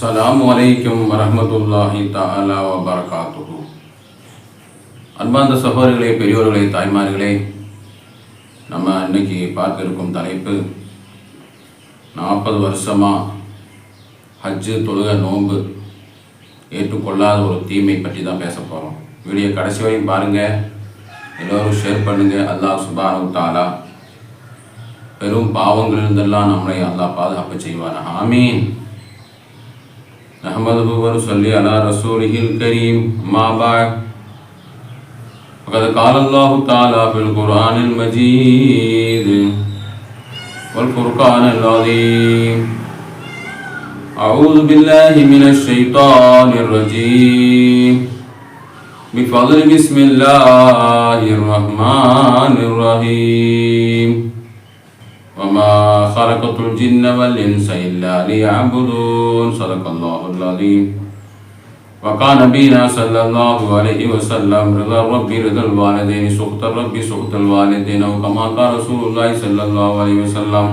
அஸ்லாம் வலைக்கம் வரமத்துல்லாஹி தாலா வ அன்பார்ந்த சகோதரர்களே பெரியோர்களே தாய்மார்களே நம்ம இன்னைக்கு பார்க்க இருக்கும் தலைப்பு நாற்பது வருஷமாக ஹஜ்ஜு தொழுக நோன்பு ஏற்றுக்கொள்ளாத ஒரு தீமை பற்றி தான் பேச போகிறோம் வீடியோ கடைசி வரையும் பாருங்கள் எல்லோரும் ஷேர் பண்ணுங்கள் அல்லாஹ் சுபானு தாலா பெரும் பாவங்களிலிருந்தெல்லாம் நம்மளை அல்லாஹ் பாதுகாப்பு செய்வார் ஆமீன். نحمده ونصلي على رسوله الكريم ما بعد. فقد قال الله تعالى في القرآن المجيد والفرقان العظيم. أعوذ بالله من الشيطان الرجيم. بفضل بسم الله الرحمن الرحيم. وما خلقت الجن والإنس إلا ليعبدون. صدق الله العظيم وقال نبينا صلى الله عليه وسلم رضا ربي رضا الوالدين سخط ربي سخط الوالدين وكما قال رسول الله صلى الله عليه وسلم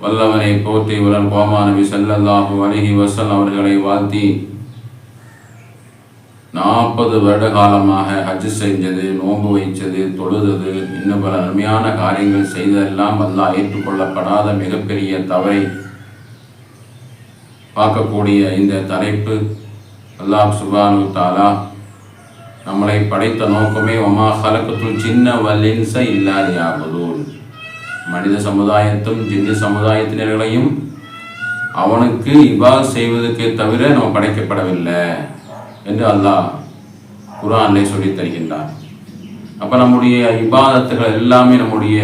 வல்லவனை போற்றி உடன் கோமா நபி ஸல்லல்லாஹு அலைஹி வஸல்லம் அவர்களை வாழ்த்தி நாற்பது வருட காலமாக ஹஜ் செஞ்சது நோன்பு வைச்சது தொழுதது இன்னும் பல நன்மையான காரியங்கள் செய்ததெல்லாம் அல்லாஹ் ஏற்றுக்கொள்ளப்படாத மிகப்பெரிய தவறை பார்க்கக்கூடிய இந்த தலைப்பு அல்லாஹ் சுபானு தாலா நம்மளை படைத்த நோக்கமே ஒமா ஹலக்கத்துள் சின்ன வல்லின்ச இல்லாதியாகுதூன் மனித சமுதாயத்தும் ஜின்னு சமுதாயத்தினர்களையும் அவனுக்கு இவ்வாறு செய்வதற்கே தவிர நம்ம படைக்கப்படவில்லை என்று அல்லாஹ் குரானை சொல்லித் தருகின்றான். அப்போ நம்முடைய இபாதத்துகள் எல்லாமே நம்முடைய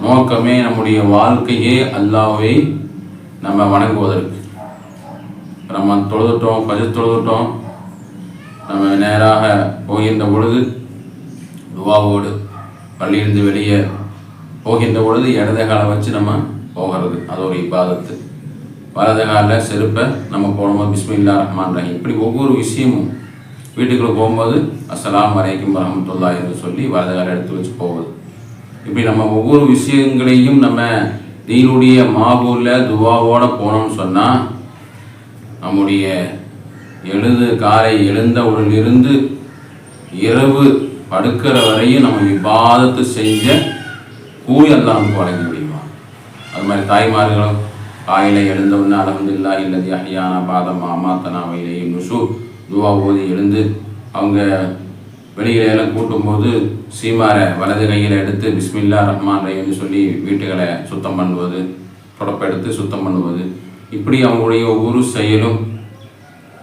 நோக்கமே நம்முடைய வாழ்க்கையே அல்லாவை நம்ம வணங்குவதற்கு நம்ம தொழுதுட்டோம் பஜ தொழுதுட்டோம். நம்ம நேராக போகின்ற பொழுது துவாவோடு பள்ளியிலிருந்து வெளியே போகின்ற பொழுது இடது காலை வச்சு நம்ம போகிறது. அது ஒரு இப்பாதத்து வலது காலில் செருப்பை நம்ம போடும்போது பிஸ்மில்லா ரஹ்மான் ரஹீம். இப்படி ஒவ்வொரு விஷயமும் வீட்டுக்குள்ளே போகும்போது அஸ்ஸலாமு வரைக்கும் வரஹ்மத்துல்லா என்று சொல்லி வலது காலை எடுத்து வச்சு போவது இப்படி நம்ம ஒவ்வொரு விஷயங்களையும் நம்ம தீனுடைய மாபூரில் துவாவோடு போனோம்னு சொன்னால் நம்முடைய எழுது காலை எழுந்தவுடனிருந்து இரவு படுக்கிற வரையும் நம்ம விவாதத்து செஞ்ச கூலி எல்லாம் வழங்கி முடியுமா அது மாதிரி தாய்மார்களும் காயில எழுந்தவுடனே அலமதுல்லா இல்லது அஹியானா பாதம் அமாத்தனா வயலையும் நுசு துவா ஓதி எழுந்து அவங்க வெளியில எல்லாம் கூட்டும்போது சீமாரை வலது கையில் எடுத்து பிஸ்மில்லா ரஹ்மான் ரஹீம்னு சொல்லி வீட்டுகளை சுத்தம் பண்ணுவது தொடப்பெடுத்து சுத்தம் பண்ணுவது இப்படி அவங்களுடைய ஒவ்வொரு செயலும்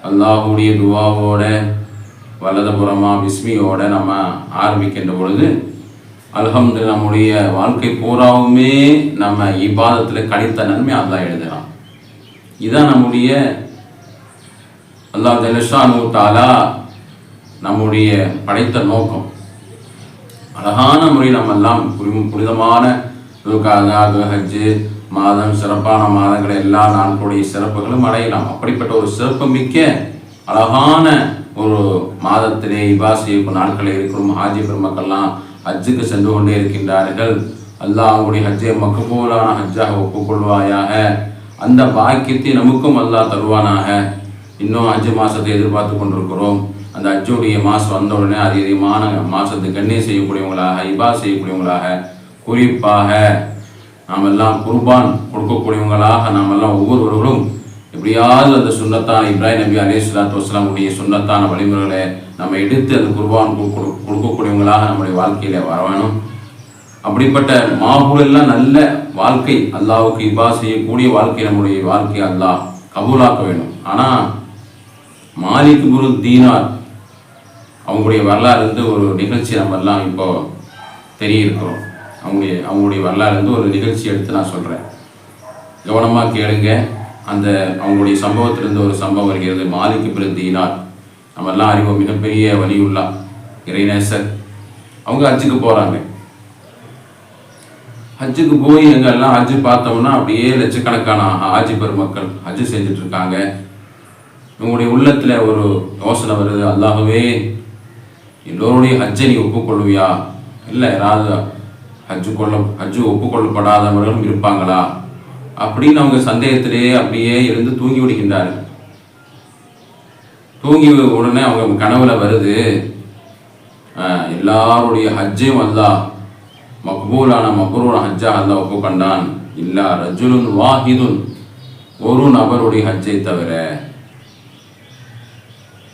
அல்லாஹுடைய துவாவோட வலதுபுறமாக பிஸ்மியோட நம்ம ஆரம்பிக்கின்ற பொழுது அல்ஹம்து நம்முடைய வாழ்க்கை பூராவுமே நம்ம இபாதத்தில் கழித்த நன்மை அல்லாஹ் எழுதலாம் இதுதான் நம்முடைய அல்லாஹ் ஜலஷானு தாலா நம்முடைய படைத்த நோக்கம். அழகான முறையில் நம்ம எல்லாம் புரி- புனிதமான துல்காதா ஹஜ்ஜு மாதம் சிறப்பான மாதங்கள் எல்லா நாட்களுடைய சிறப்புகளும் அடையலாம். அப்படிப்பட்ட ஒரு சிறப்பு மிக்க அழகான ஒரு மாதத்திலே இபா செய்யும் நாட்களில் இருக்கிறோம் ஹாஜி பெருமக்கள்லாம் ஹஜ்ஜுக்கு சென்று கொண்டே இருக்கின்றார்கள். அல்லாஹ் அவங்களுடைய ஹஜ்ஜை மக்கபூலான ஹஜ்ஜாக ஒப்புக்கொள்வாயாக. அந்த பாக்கியத்தை நமக்கும் அல்லாஹ் தருவானாக. இன்னும் அஞ்சு மாதத்தை எதிர்பார்த்து கொண்டிருக்கிறோம். அந்த அஜுடைய மாதம் வந்த உடனே அதிகமான மாதத்தை கண்ணியம் செய்யக்கூடியவங்களாக இபா செய்யக்கூடியவங்களாக குறிப்பாக நாம் எல்லாம் குர்பான் கொடுக்கக்கூடியவங்களாக நாம் எல்லாம் ஒவ்வொருவர்களும் எப்படியாவது அந்த சுண்ணத்தான இப்ராஹிம் நபி அலி சலாத்து வஸ்லாமுடைய சுண்ணத்தான வழிமுறைகளை நம்ம எடுத்து அந்த குர்பான் கொடு- கொடுக்கக்கூடியவங்களாக நம்முடைய வாழ்க்கையில வர வேணும் அப்படிப்பட்ட மாபூலெல்லாம் நல்ல வாழ்க்கை அல்லாவுக்கு இபா செய்யக்கூடிய வாழ்க்கை நம்முடைய வாழ்க்கை அல்லாஹ் கபூலாக்க வேண்டும். ஆனால் மாலிக் குரு தீனார் அவங்களுடைய வரலாறு இருந்து ஒரு நிகழ்ச்சி நம்ம எல்லாம் இப்போ தெரியிருக்கிறோம் அவங்களுடைய அவங்களுடைய வரலாறுலேருந்து ஒரு நிகழ்ச்சி எடுத்து நான் சொல்கிறேன் கவனமாக கேளுங்க. அந்த அவங்களுடைய சம்பவத்திலிருந்து ஒரு சம்பவம் வருகிறது. மாலிக்கு பிரு நம்மெல்லாம் நம்ம எல்லாம் அறிவோம் மிகப்பெரிய வலியுள்ளா இறைநேசர். அவங்க ஹஜ்ஜுக்கு போகிறாங்க ஹஜ்ஜுக்கு போய் எங்கெல்லாம் ஹஜ்ஜு பார்த்தோம்னா அப்படியே லட்சக்கணக்கான ஹாஜி பெருமக்கள் ஹஜ்ஜு செஞ்சுட்டு இருக்காங்க இவங்களுடைய உள்ளத்தில் ஒரு யோசனை வருது. அல்லாகவே எல்லோருடைய ஹஜ்ஜை நீ ஒப்புக்கொள்வியா இல்லை யாராவது ஹஜ்ஜு கொள்ள ஹஜ்ஜு ஒப்புக்கொள்ளப்படாதவர்களும் இருப்பாங்களா? அப்படின்னு அவங்க சந்தேகத்திலேயே அப்படியே இருந்து தூங்கி விடுகின்றார்கள். தூங்கி உடனே அவங்க கனவுல வருது ஆஹ், எல்லாருடைய ஹஜ்ஜையும் அல்லா மக்பூலான மக்ரூர் ஹஜ்ஜா அல்லா ஒப்புக்கொண்டான். இல்லா ரஜுலுன் வாஹிதுன் ஒரு நபருடைய ஹஜ்ஜை தவிர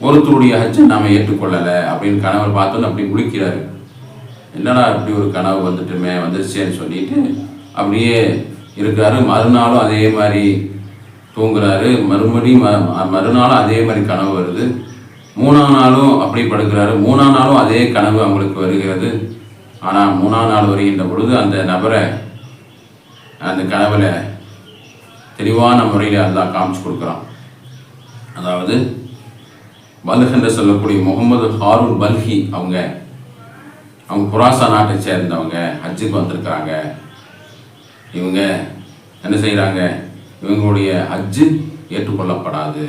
ஒருத்தருடைய ஹஜ்ஜை நாம ஏற்றுக்கொள்ளலை அப்படின்னு கணவர் பார்த்தோன்னு அப்படி முழிக்கிறாரு. என்னடா இப்படி ஒரு கனவு வந்துட்டுமே வந்துருச்சேன்னு சொல்லிட்டு அப்படியே இருக்காரு. மறுநாளும் அதே மாதிரி தூங்குறாரு. மறுபடியும் ம- மறுநாளும் அதே மாதிரி கனவு வருது. மூணாம் நாளும் அப்படி படுக்கிறாரு. மூணாம் நாளும் அதே கனவு அவங்களுக்கு வருகிறது. ஆனால் மூணாம் நாள் வருகின்ற பொழுது அந்த நபரை அந்த கனவுல தெளிவான முறையில் அல்லாஹ் காமிச்சு கொடுக்குறான். அதாவது பல்ஹ் என்று சொல்லக்கூடிய முகமது ஹாரூன் பல்ஹி அவங்க அவங்க குராசா நாட்டை சேர்ந்தவங்க ஹஜ்ஜுக்கு வந்திருக்கிறாங்க இவங்க என்ன செய்கிறாங்க இவங்களுடைய ஹஜ்ஜு ஏற்றுக்கொள்ளப்படாது.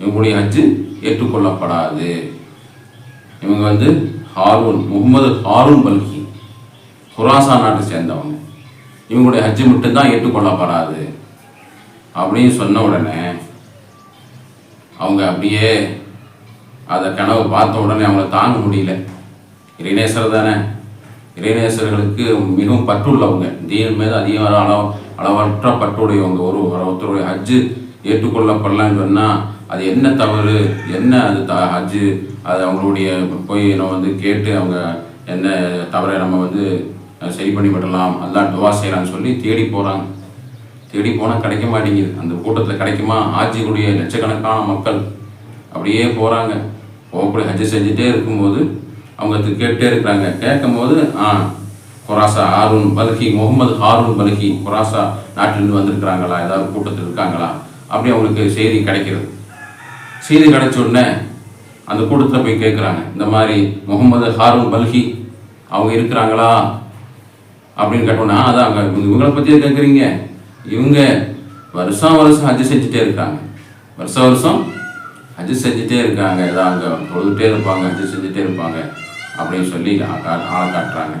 இவங்களுடைய ஹஜ்ஜு ஏற்றுக்கொள்ளப்படாது. இவங்க வந்து ஹாரூன் முகமது ஹாரூன் பல்கி குராசா நாட்டை சேர்ந்தவங்க. இவங்களுடைய ஹஜ்ஜு மட்டும்தான் ஏற்றுக்கொள்ளப்படாது. அப்படின்னு சொன்ன உடனே அவங்க அப்படியே அதை கனவு பார்த்த உடனே அவங்கள தாங்க முடியல. இறைநேசர் தானே? இறைநேசர்களுக்கு மிகவும் பற்றுள்ளவங்க. தீன் மீது அதிகமான அளவு அளவற்ற பற்றுடையவங்க. ஒரு ஒருத்தருடைய ஹஜ்ஜு ஏற்றுக்கொள்ளப்படலான்னு சொன்னால் அது என்ன தவறு? என்ன அது த ஹஜ்ஜு? அது அவங்களுடைய போய் நம்ம வந்து கேட்டு அவங்க என்ன தவறை நம்ம வந்து சரி பண்ணி விடலாம் அதெல்லாம் துவா செய்யலாம்னு சொல்லி தேடி போகிறாங்க தேடி போனால் கிடைக்க மாட்டேங்குது. அந்த கூட்டத்தில் கிடைக்குமா? ஆட்சிக்குடைய லட்சக்கணக்கான மக்கள் அப்படியே போகிறாங்க போகக்கூடிய ஹஜ்ஜு செஞ்சுட்டே இருக்கும்போது அவங்க கேட்டே இருக்கிறாங்க. கேட்கும்போது ஆ குராசா ஹாரூன் பல்கி முகமது ஹாரூன் பல்கி குராசா நாட்டிலிருந்து வந்திருக்கிறாங்களா? ஏதாவது கூட்டத்தில் இருக்காங்களா? அப்படி அவங்களுக்கு செய்தி கிடைக்கிறது. செய்தி கிடைச்ச உடனே அந்த கூட்டத்தில் போய் கேட்குறாங்க இந்த மாதிரி முகமது ஹாரூன் பல்கி அவங்க இருக்கிறாங்களா? அப்படின்னு கேட்டோன்னா அதான் அங்கே இவங்களை பற்றியே கேட்குறீங்க இவங்க வருஷம் வருஷம் ஹஜ் செஞ்சுட்டே இருக்காங்க. வருஷம் வருஷம் ஹஜ் செஞ்சுட்டே இருக்காங்க. ஏதாவது அங்கே தொழுதுட்டே இருப்பாங்க ஹஜ் செஞ்சுட்டே இருப்பாங்க. அப்படின்னு சொல்லி கா- ஆளை காட்டுறாங்க.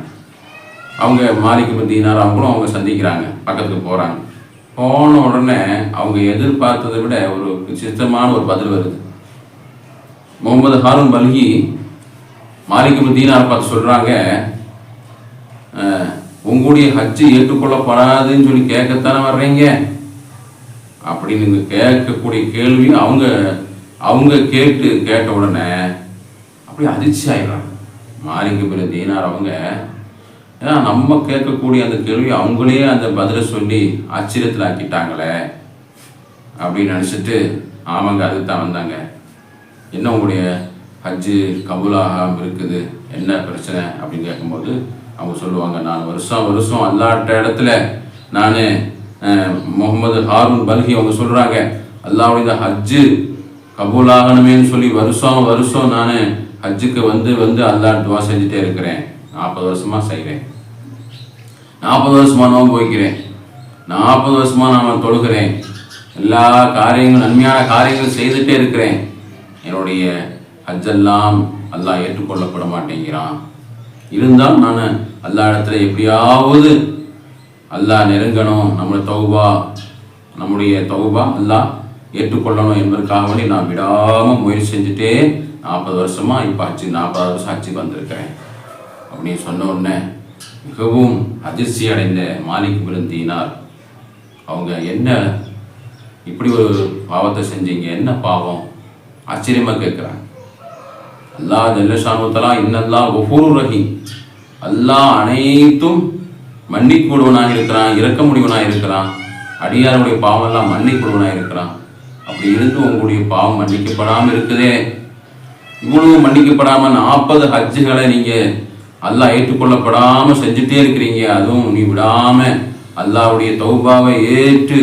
அவங்க மாலிக்கு பத்தினார் அவங்களும் அவங்க சந்திக்கிறாங்க. பக்கத்துக்கு போகிறாங்க போன உடனே அவங்க எதிர்பார்த்ததை விட ஒரு சித்தமான ஒரு பதில் வருது. முகமது ஹாரூன் பல்கி மாலிக்கு தீனார் பார்த்து சொல்கிறாங்க உங்களுடைய ஹஜ்ஜு ஏற்றுக்கொள்ளப்படாதுன்னு சொல்லி கேட்கத்தானே வர்றீங்க? அப்படின்னு நீங்க கேட்கக்கூடிய கேள்வி அவங்க அவங்க கேட்டு கேட்ட உடனே அப்படியே அதிர்ச்சி ஆயிடுறாங்க. மாலிக்கு பிற தீனார் அவங்க ஏன்னா நம்ம கேட்கக்கூடிய அந்த கேள்வி அவங்களே அந்த பதிலை சொல்லி ஆச்சரியத்தில் ஆக்கிட்டாங்களே அப்படின்னு நினச்சிட்டு ஆமாங்க அது தான் வந்தாங்க. என்ன உங்களுடைய ஹஜ்ஜு கபுலாகாமல் இருக்குது? என்ன பிரச்சனை? அப்படின்னு கேட்கும்போது அவங்க சொல்லுவாங்க நான் வருஷம் வருஷம் அல்லாட்ட இடத்துல நான் முகமது ஹாரூன் பல்கி அவங்க சொல்கிறாங்க அல்லாவுடைய ஹஜ்ஜு கபூலாகணுமேன்னு சொல்லி வருஷம் வருஷம் நான் ஹஜ்ஜுக்கு வந்து வந்து அல்லா துவா செஞ்சுட்டே இருக்கிறேன். நாற்பது வருஷமாக செய்கிறேன் நாற்பது வருஷமாக நோன்பு வைக்கிறேன். நாற்பது வருஷமாக நான் தொழுகிறேன். எல்லா காரியங்களும் நன்மையான காரியங்கள் செய்துட்டே இருக்கிறேன். என்னுடைய ஹஜ்ஜெல்லாம் அல்லாஹ் ஏற்றுக்கொள்ளப்பட மாட்டேங்கிறான். இருந்தால் நான் அல்லா இடத்துல எப்படியாவது அல்லாஹ் நெருங்கணும். நம்மளை தொகுபா நம்முடைய தொகுபா அல்லாஹ் ஏற்றுக்கொள்ளணும் என்பதற்காக வேண்டி நான் விடாமல் முயற்சி செஞ்சுட்டே நாற்பது வருஷமாக இப்போ ஆச்சு நாற்பது வருஷம் ஆச்சு வந்திருக்கேன் அப்படின்னு சொன்ன உடனே மிகவும் அதிர்ச்சி அடைந்த மாலிக் விருந்தினார். அவங்க என்ன இப்படி ஒரு பாவத்தை செஞ்சீங்க? என்ன பாவம்? ஆச்சரியமாக கேட்குறாங்க. அல்லா ஜல்லஷானுத்தலா இன்னல்லாஹ் ஒவ்வொரு ரஹீம். அல்லாஹ் அனைத்தும் மன்னிக்கூடுவனாக இருக்கிறான் இறக்க முடிவனாக இருக்கிறான் அடியாருடைய பாவம் எல்லாம் மன்னிக்கூடுவனாக இருக்கிறான். அப்படி இருந்து உங்களுடைய பாவம் மன்னிக்கப்படாமல் இருக்குதே. இவ்வளவு மன்னிக்கப்படாம நாற்பது ஹஜ்ஜுகளை நீங்க அல்லாஹ் ஏற்றுக்கொள்ளப்படாம செஞ்சுட்டே இருக்கிறீங்க. அதுவும் நீ விடாம அல்லாவுடைய தௌபாவை ஏற்று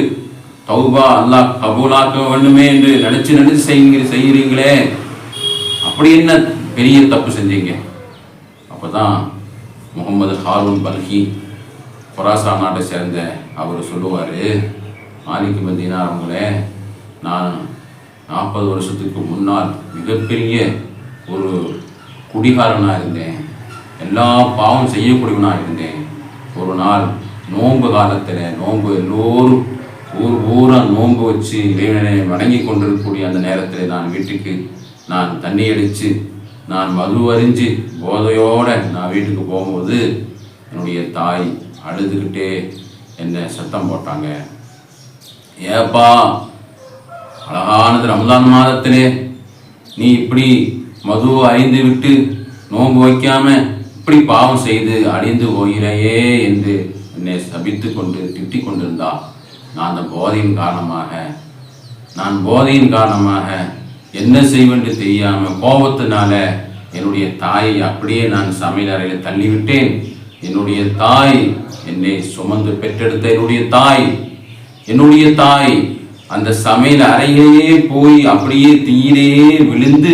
தௌபா அல்லாஹ் கபூலாக்க வேண்டுமே என்று நினைச்சு நினைச்சு செய்யுங்க செய்கிறீங்களே அப்படி என்ன பெரிய தப்பு செஞ்சீங்க? அப்பதான் முகமது ஹாரூன் பல்கி கொராசா நாட்டை சேர்ந்த அவர் சொல்லுவார் மாலிக் மதீனா அவங்களே நான் நாற்பது வருஷத்துக்கு முன்னால் மிகப்பெரிய ஒரு குடிகாரனாக இருந்தேன். எல்லா பாவம் செய்யக்கூடியவனாக இருந்தேன். ஒரு நாள் நோன்பு காலத்தில் நோன்பு எல்லோரும் ஊர் ஊராக நோன்பு வச்சு இறைவனை வணங்கி கொண்டிருக்கக்கூடிய அந்த நேரத்தில் நான் வீட்டுக்கு நான் தண்ணி அடித்து நான் மது அறிஞ்சு போதையோட நான் வீட்டுக்கு போகும்போது என்னுடைய தாய் அழுதுகிட்டே என்னை சத்தம் போட்டாங்க. ஏப்பா அழகானது ரம்ஜான் மாதத்திலே நீ இப்படி மது அறிந்து விட்டு நோன்பு வைக்காம இப்படி பாவம் செய்து அழிந்து போகிறாயே என்று என்னை சபித்து கொண்டு திட்டிக் கொண்டிருந்தா நான் அந்த போதையின் காரணமாக நான் போதையின் காரணமாக என்ன செய்வென்று தெரியாம கோபத்தினால என்னுடைய தாயை அப்படியே நான் சமையல் அறையில் தள்ளிவிட்டேன். என்னுடைய தாய் என்னை சுமந்து பெற்றெடுத்த என்னுடைய தாய் என்னுடைய தாய் அந்த சமையல் அறையிலேயே போய் அப்படியே தீயிலேயே விழுந்து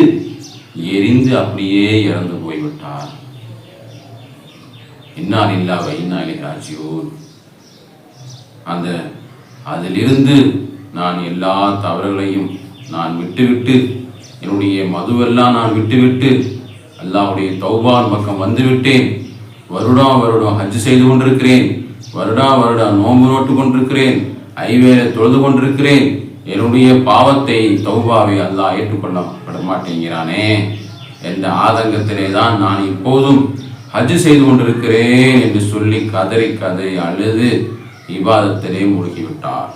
எரிந்து அப்படியே இறந்து போய்விட்டார். இன்னால் இல்லா வைநாளி ராஜியூர் அந்த அதிலிருந்து நான் எல்லா தவறுகளையும் நான் விட்டுவிட்டு என்னுடைய மதுவெல்லாம் நான் விட்டுவிட்டு அல்லாவுடைய தௌபான் பக்கம் வந்துவிட்டேன். வருடா வருடம் ஹஜ் செய்து கொண்டிருக்கிறேன். வருடா வருடம் நோன்பு நோட்டு கொண்டிருக்கிறேன். ஐவேளை தொழுது கொண்டிருக்கிறேன். என்னுடைய பாவத்தை தௌபாவை அல்லா ஏற்றுக்கொள்ளப்பட மாட்டேங்கிறானே என்ற ஆதங்கத்திலே தான் நான் இப்போதும் ஹஜ் செய்து கொண்டிருக்கிறேன் என்று சொல்லி கதறி கதறி அழுது விவாதத்திலே மூழ்கிவிட்டார்.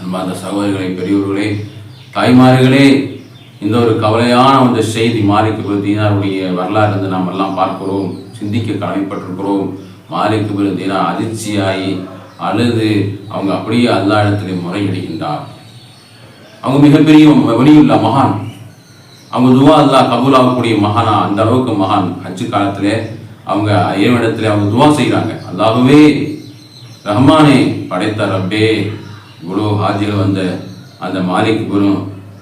அன்பார்ந்த சகோதரிகளே பெரியவர்களே தாய்மார்களே இந்த ஒரு கவலையான அந்த செய்தி மாலிக்கு தீனாருடைய வரலாறு இருந்து நாம் எல்லாம் பார்க்கிறோம் சிந்திக்க கடமைப்பட்டிருக்கிறோம். மாலிக்கு தீனா அதிர்ச்சியாகி அழுது அவங்க அப்படியே அல்லா இடத்திலே முறையிடுகின்றார். அவங்க மிகப்பெரிய வெளியுள்ள மகான். அவங்க துவா அல்லா கபூலாகக்கூடிய மகானா அந்த அளவுக்கு மகான். ஹஜ்ஜு காலத்தில் அவங்க இறைவனிடத்திலே அவங்க துவா செய்கிறாங்க அல்லாகவே ரஹ்மானே படைத்த ரப்பே குரு ஹாஜியில் வந்த அந்த மாலிக் குரு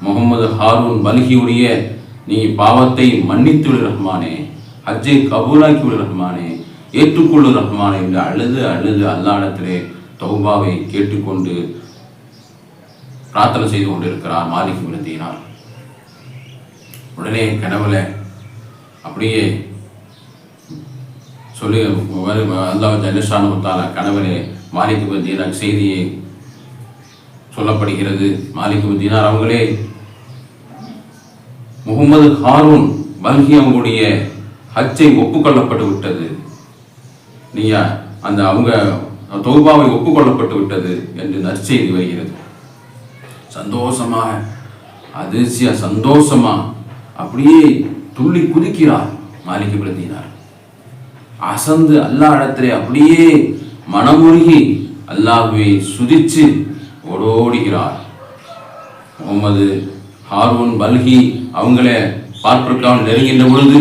முகமது ஹாரூன் பல்கியுடைய நீ பாவத்தை மன்னித்து விடு ரஹ்மானே. ஹஜ்ஜை கபூலாக்கி விடு ரஹ்மானே. ஏற்றுக்கொள்ளு ரஹ்மான் என்று அழுது அழுது அல்லாடத்திலே தௌபாவை கேட்டுக்கொண்டு பிரார்த்தனை செய்து கொண்டிருக்கிறார் மாலிக் விருந்தினார் உடனே கனவுல அப்படியே சொல்லி அல்லாஹ் ஜல்லஷானு தாலா கனவுலே மாலிக் செய்தியை சொல்லப்படுகிறது. மாலிக்கு பத்தீனார் அவங்களே முகமது ஹாரூன் பல்கி அவங்களுடைய ஹஜ்ஜை ஒப்புக்கொள்ளப்பட்டு விட்டது. நீயா அந்த அவங்க தொகுப்பாவை ஒப்புக்கொள்ளப்பட்டு விட்டது என்று நற்செய்தி வருகிறது. சந்தோஷமாக அதிர்ச்சியா சந்தோஷமா அப்படியே துள்ளி குதிக்கிறார் மாலிக் பிரதினார் அசந்து அல்லா இடத்திலே அப்படியே மனமுருகி அல்லாஹுவை சுதிச்சு ஓடோடுகிறார். முகமது ஹாரூன் பல்கி அவங்கள பார்ப்பிற்காக நெருங்கின்ற பொழுது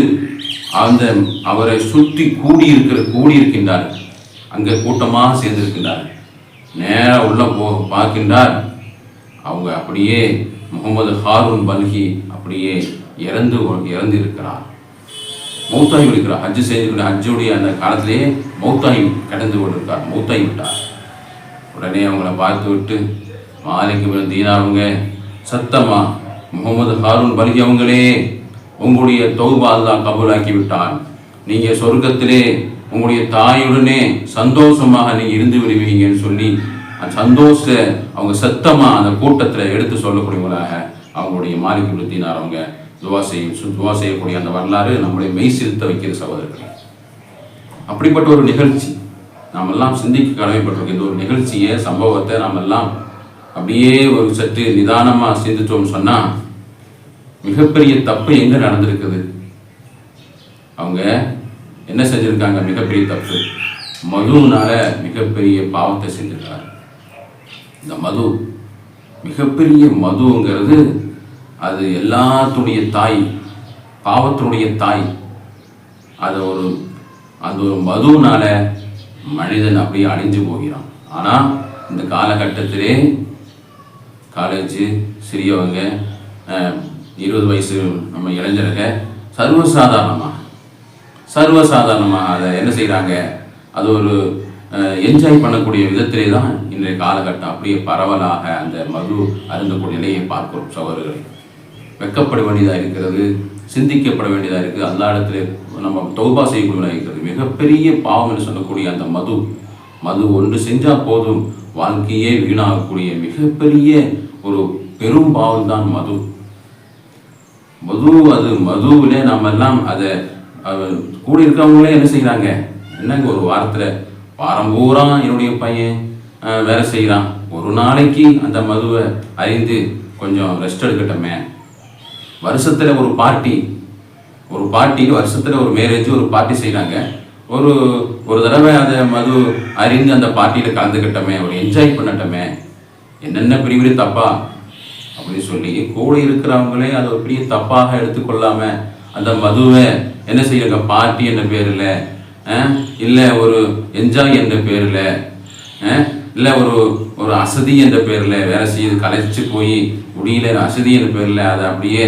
அந்த அவரை சுற்றி கூடியிருக்கிற கூடியிருக்கின்றார். அங்கே கூட்டமாக சேர்ந்திருக்கின்றார். நேராக உள்ள போ பார்க்கின்றார். அவங்க அப்படியே முகமது ஹாரூன் பல்கி அப்படியே இறந்து இறந்து இருக்கிறார் மௌத்தாகி விடுக்கிறார் ஹஜ்ஜு செய்திருக்கிற ஹஜ்ஜுடைய அந்த காலத்திலேயே மௌத்தாகி கடந்து கொண்டிருக்கார். மௌத்தாகி விட்டார். உடனே அவங்கள பார்த்து விட்டு மாலிக் தீனா அவங்க சத்தமா முகமது ஹாரூன் பல்கி அவங்களே உங்களுடைய தௌபா தான் கபூலாக்கி விட்டான் நீங்க சொர்க்கத்திலே உங்களுடைய தாயுடனே சந்தோஷமாக நீங்க இருந்து விடுவீங்கன்னு சொல்லி அந்த சந்தோஷ அவங்க சத்தமா அந்த கூட்டத்தில் எடுத்து சொல்லக்கூடியவங்களாக அவங்களுடைய மாலிக் பின் அவங்க துவா செய்யும் சு- துவா செய்யக்கூடிய அந்த வரலாறு நம்முடைய மெய் சிறுத்த வைக்கிற சகோதரர்கள். அப்படிப்பட்ட ஒரு நிகழ்ச்சி நாம் எல்லாம் சிந்திக்க கடமைப்பட்டிருக்க இந்த ஒரு நிகழ்ச்சியை சம்பவத்தை நாம் எல்லாம் அப்படியே ஒரு சற்று நிதானமாக சிந்திச்சோம்னு சொன்னால் மிகப்பெரிய தப்பு எங்க நடந்திருக்குது? அவங்க என்ன செஞ்சிருக்காங்க? மிகப்பெரிய தப்பு. மதுனால மிகப்பெரிய பாவத்தை செஞ்சிருக்காங்க. இந்த மது மிகப்பெரிய மதுங்கிறது அது எல்லாத்துடைய தாய் பாவத்தினுடைய தாய். அது ஒரு அந்த ஒரு மதுனால மனிதன் அப்படியே அழிஞ்சு போகிறான். ஆனால் இந்த காலகட்டத்திலே காலேஜ் சிறியவங்க இருபது வயசு நம்ம இளைஞருங்க. சர்வசாதாரணமாக சர்வசாதாரணமாக அதை என்ன செய்கிறாங்க அது ஒரு என்ஜாய் பண்ணக்கூடிய விதத்திலே தான் இன்றைய காலகட்டம் அப்படியே பரவலாக அந்த மது அருந்தக்கூடிய நிலையை பார்க்கிறோம் சகோதரர்களை. வெட்கப்பட வேண்டியதாக இருக்கிறது சிந்திக்கப்பட வேண்டியதாக இருக்குது. அந்த இடத்துல நம்ம தௌபா செய்யக்கூடியதாக இருக்கிறது. மிகப்பெரிய பாவம் என்று சொல்லக்கூடிய அந்த மது மது ஒன்று செஞ்சால் போதும் வாழ்க்கையே வீணாகக்கூடிய மிகப்பெரிய ஒரு பெரும் பாவம் தான் மது. மது அது மதுவிலே நம்ம எல்லாம் அதை கூட இருக்கிறவங்களே என்ன செய்கிறாங்க என்னங்க ஒரு வாரத்தில் வாரம் பூரா என்னுடைய பையன் வேலை செய்கிறான் ஒரு நாளைக்கு அந்த மதுவை அறிந்து கொஞ்சம் ரெஸ்ட் எடுக்கட்டமே. வருஷத்தில் ஒரு பார்ட்டி ஒரு பார்ட்டி வருஷத்தில் ஒரு மேரேஜ் ஒரு பார்ட்டி செய்கிறாங்க ஒரு ஒரு தடவை அதை மது அறிந்து அந்த பார்ட்டியில் கலந்துக்கிட்டோமே ஒரு என்ஜாய் பண்ணட்டோமே. என்னென்ன பெரிய பெரிய தப்பா அப்படின்னு சொல்லி கூட இருக்கிறவங்களே அதை ஒரு பெரிய தப்பாக எடுத்துக்கொள்ளாம அந்த மதுவை என்ன செய்யுங்க பார்ட்டி என்ற பேரில் இல்லை ஒரு என்ஜாய் என்ற பேரில் இல்லை ஒரு ஒரு அசதி என்ற பேரில் வேலை செய்யுது கலைச்சு போய் முடியல அசதி என்ற பேரில் அதை அப்படியே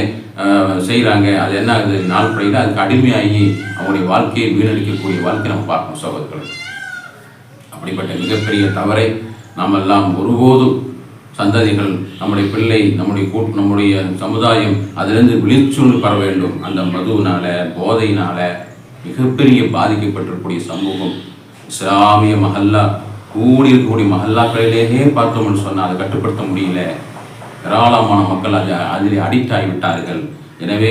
செய்கிறாங்க அது என்ன ஆகுது? நாள் படையில் அதுக்கு அடிமையாகி அவங்களுடைய வாழ்க்கையை வீணடிக்கக்கூடிய வாழ்க்கை நம்ம பார்க்கணும் சகோதரர்கள். அப்படிப்பட்ட மிகப்பெரிய தவறை நாம் எல்லாம் ஒருபோதும் சந்ததிகள் நம்முடைய பிள்ளை நம்முடைய கூட்டு நம்முடைய சமுதாயம் அதிலிருந்து விழிச்சுணர்வு பெற வேண்டும். அந்த மதுவினால போதையினால மிகப்பெரிய பாதிக்கப்பட்டிருக்கக்கூடிய சமூகம். இஸ்லாமிய மஹல்லா கூடி இருக்கக்கூடிய மஹல்லாக்களிலேயே பார்த்தோம்னு சொன்னால் அதை கட்டுப்படுத்த முடியல. ஏராளமான மக்கள் அது அதில் அடிக்ட் ஆகிவிட்டார்கள் எனவே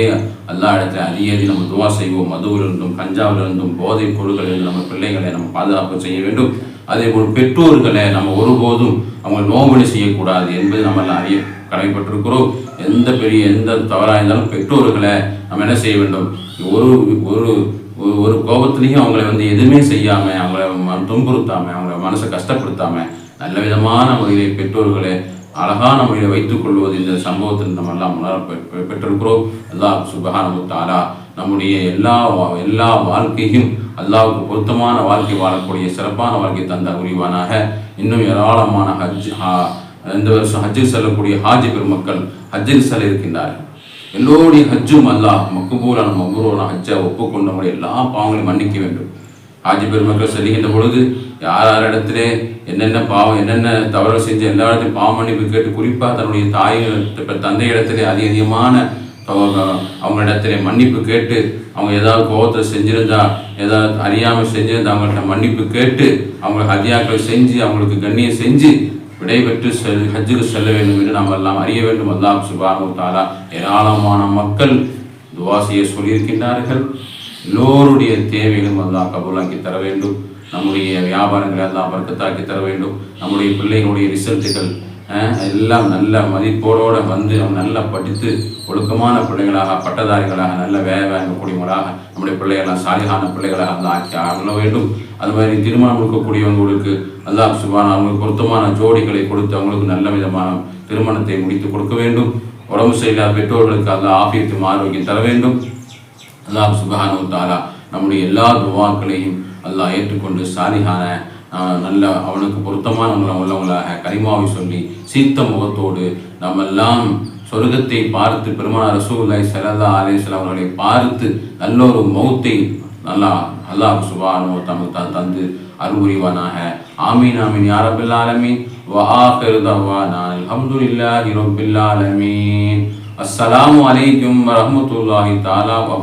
எல்லா இடத்துல அதிகதி நம்ம துவா செய்வோம். மதுவிலிருந்தும் கஞ்சாவிலிருந்தும் போதைப் பொருட்களிலிருந்து நம்ம பிள்ளைகளை நம்ம பாதுகாப்பு செய்ய வேண்டும். அதே போல் பெற்றோர்களை நம்ம ஒருபோதும் அவங்க நோவடி செய்யக்கூடாது என்பது நம்ம எல்லாம் அறிய கடமைப்பட்டிருக்கிறோம். எந்த பெரிய எந்த தவறாக இருந்தாலும் பெற்றோர்களை நம்ம என்ன செய்ய வேண்டும்? ஒரு ஒரு ஒரு ஒரு அவங்கள வந்து எதுவுமே செய்யாமல் அவங்கள துன்புறுத்தாமல் அவங்கள மனசை கஷ்டப்படுத்தாமல் நல்ல விதமான முறையிலே பெற்றோர்களை அழகான முறையில் வைத்துக் கொள்வது இந்த சம்பவத்தில் நம்ம எல்லாம் உணர பெற்றிருக்கிறோம். அல்லாஹ் சுபஹானஹு நம்முடைய எல்லா வா- எல்லா வாழ்க்கையும் அல்லாவுக்கு பொருத்தமான வாழ்க்கை வாழக்கூடிய சிறப்பான வாழ்க்கை தந்த உரிவானாக இன்னும் ஏராளமான ஹஜ் ஹா- இந்த வருஷம் ஹஜ்ஜில் செல்லக்கூடிய ஹாஜி பெருமக்கள் ஹஜ்ஜில் செல்ல இருக்கின்றார்கள். எல்லோருடைய ஹஜ்ஜும் அல்லாஹ் மக்குபூலான மகுரூரான ஹஜ்ஜை ஒப்புக்கொண்டு நம்முடைய எல்லா பாவங்களையும் மன்னிக்க வேண்டும். ஹாஜி பெருமக்கள் செல்கின்ற பொழுது யார் யார் இடத்துல என்னென்ன பாவம் என்னென்ன தவறு செஞ்சு எல்லா இடத்துலையும் பாவ மன்னிப்பு கேட்டு குறிப்பாக தன்னுடைய தாய் தந்தை இடத்துல அதிக அதிகமான அவங்க அவங்களிடத்துல மன்னிப்பு கேட்டு அவங்க ஏதாவது கோபத்தை செஞ்சுருந்தா ஏதாவது அறியாமல் செஞ்சிருந்தா அவங்கள்ட்ட மன்னிப்பு கேட்டு அவங்களுக்கு ஹதியாக்களை செஞ்சு அவங்களுக்கு கண்ணியம் செஞ்சு விடைபெற்று செல் ஹஜ்ஜுக்கு செல்ல வேண்டும் என்று நாம் எல்லாம் அறிய வேண்டும். அல்லாஹ் சுபானு தாலா ஏராளமான மக்கள் துவாசியை சொல்லியிருக்கின்றார்கள். எல்லோருடைய தேவைகளும் அல்லாஹ் கபூலாக்கி தர வேண்டும். நம்முடைய வியாபாரங்களை எல்லாம் வர்க்கத்தாக்கி தர வேண்டும். நம்முடைய பிள்ளைகளுடைய ரிசல்ட்டுகள் எல்லாம் நல்ல மதிப்போடோட வந்து அவங்க நல்லா படித்து ஒழுக்கமான பிள்ளைகளாக பட்டதாரிகளாக நல்ல வேலை வாங்கக்கூடியவங்களாக நம்முடைய பிள்ளைகளாக சாலிகான பிள்ளைகளாக அந்த ஆக்கி ஆக வேண்டும். அது மாதிரி திருமணம் கொடுக்கக்கூடியவங்களுக்கு அல்லாஹ் சுபான் அவங்களுக்கு பொருத்தமான ஜோடிகளை கொடுத்து அவங்களுக்கு நல்ல விதமான திருமணத்தை முடித்து கொடுக்க வேண்டும். உடம்பு சரியில்லாத பெற்றோர்களுக்கு அந்த ஆபியத்தும் ஆரோக்கியம் தர வேண்டும். அல்லாஹ் சுபஹானு தாலா நம்முடைய எல்லா துவாக்களையும் அல்லாஹ் ஏற்றுக்கொண்டு சாலிகான நல்ல அவனுக்கு பொருத்தமானவங்கள உள்ளவங்களாக கரிமாவை சொல்லி சீத்த முகத்தோடு நம்மெல்லாம் சொர்க்கத்தை பார்த்து பெருமான ரசூலுல்லாஹி ஸல்லல்லாஹு அலைஹி அவர்களை பார்த்து நல்ல ஒரு மௌத்தை நல்லா அல்லாஹ் சுபானோ தமக்கு தான் தந்து அருள்புரிவானாக. ஆமீன் ஆமீன் யாரபில் ரப்பல் ஆலமீன். வ நான் தவானா அல்ஹம்துலில்லாஹி ரப்பில் ஆலமீன். அஸ்ஸலாமு அலைக்கும் வரஹ்மத்துல்லாஹி தஆலா வ